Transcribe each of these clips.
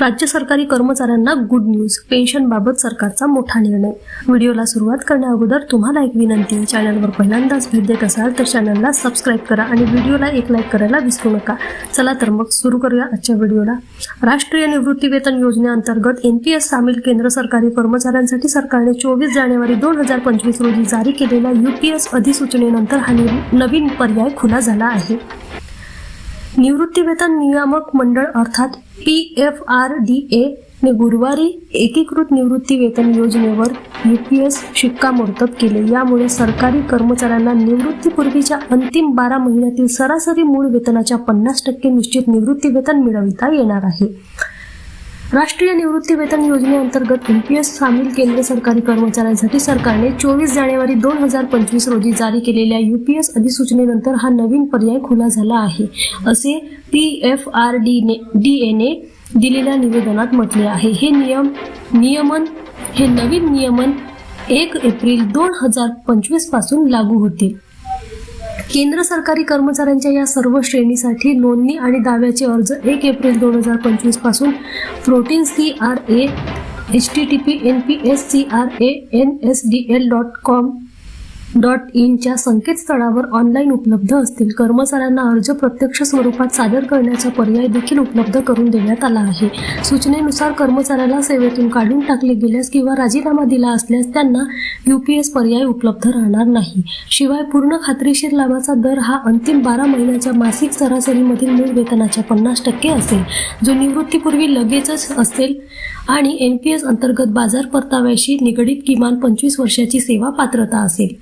राज्य सरकारी कर्मचाऱ्यांना गुड न्यूज पेन्शनबाबत सरकारचा मोठा निर्णय. व्हिडिओला सुरुवात करण्याअगोदर तुम्हाला एक विनंती चॅनलवर पहिल्यांदाच भेट देत असाल तर चॅनलला सबस्क्राईब करा आणि व्हिडिओला एक लाईक करायला विसरू नका. चला तर मग सुरू करूया आजच्या व्हिडिओला राष्ट्रीय निवृत्ती वेतन योजनेअंतर्गत एन पी एस सामील केंद्र सरकारी कर्मचाऱ्यांसाठी सरकारने चोवीस जानेवारी दोन हजार पंचवीस रोजी जारी केलेल्या यू पी एस अधिसूचनेनंतर हा नवीन पर्याय खुला झाला आहे. निवृत्ती वेतन नियामक मंडळ अर्थात P F R D A ने गुरुवारी एकीकृत निवृत्ती वेतन योजनेवर यू पी एस शिक्कामोर्तब केले. यामुळे सरकारी कर्मचाऱ्यांना निवृत्तीपूर्वीच्या अंतिम बारा महिन्यातील सरासरी मूळ वेतनाच्या पन्नास टक्के निश्चित निवृत्ती वेतन मिळविता येणार आहे. राष्ट्रीय निवृत्ती वेतन योजनेअंतर्गत एन पी एस सामील केंद्र सरकारी कर्मचाऱ्यांसाठी सरकारने चोवीस जानेवारी दोन हजार पंचवीस रोजी जारी केलेल्या यू पी एस अधिसूचनेनंतर हा नवीन पर्याय खुला झाला आहे असे पी एफ आर डी ने डी एने दिलेल्या निवेदनात म्हटले आहे. हे नियम नियमन हे नवीन नियमन एक एप्रिल दोन हजार पंचवीसपासून लागू होतील. केंद्र सरकारी कर्मचाऱ्यांच्या या सर्व श्रेणीसाठी नोंदणी आणि दाव्याचे अर्ज एक एप्रिल दोन हजार पंचवीसपासून protean C R A H T T P N P S C R A N S D L dot com dot इनच्या संकेतस्थळावर ऑनलाईन उपलब्ध असतील. कर्मचाऱ्यांना अर्ज प्रत्यक्ष स्वरूपात सादर करण्याचा पर्याय देखील उपलब्ध करून देण्यात आला आहे. सूचनेनुसार कर्मचाऱ्याला सेवेतून काढून टाकले गेल्यास किंवा राजीनामा दिला असल्यास त्यांना यू पी एस पर्याय उपलब्ध राहणार नाही. शिवाय पूर्ण खात्रीशीर लाभाचा दर हा अंतिम बारा महिन्याच्या मासिक सरासरीमधील मूळ वेतनाच्या पन्नास टक्के असेल. जो निवृत्तीपूर्वी लगेचच असेल आणि एन पी एस अंतर्गत बाजार परताव्याशी निगडीत किमान पंचवीस वर्षाची सेवा पात्रता असेल.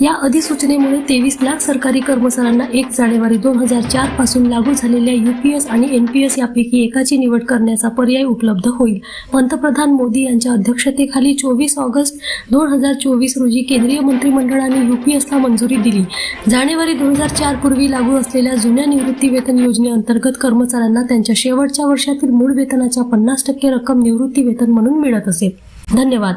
या अधिसूचनेमुळे तेवीस लाख सरकारी कर्मचाऱ्यांना एक जानेवारी दोन हजार चारपासून लागू झालेल्या युपीएस आणि एनपीएस यापैकी एकाची निवड करण्याचा पर्याय उपलब्ध होईल. पंतप्रधान मोदी यांच्या अध्यक्षतेखाली चोवीस ऑगस्ट दोन हजार चोवीस रोजी केंद्रीय मंत्रिमंडळाने युपीएसला मंजुरी दिली. जानेवारी दोन हजार चार पूर्वी लागू असलेल्या जुन्या निवृत्ती वेतन योजनेअंतर्गत कर्मचाऱ्यांना त्यांच्या शेवटच्या वर्षातील मूळ वेतनाच्या पन्नास टक्के रक्कम निवृत्ती वेतन म्हणून मिळत असे. धन्यवाद.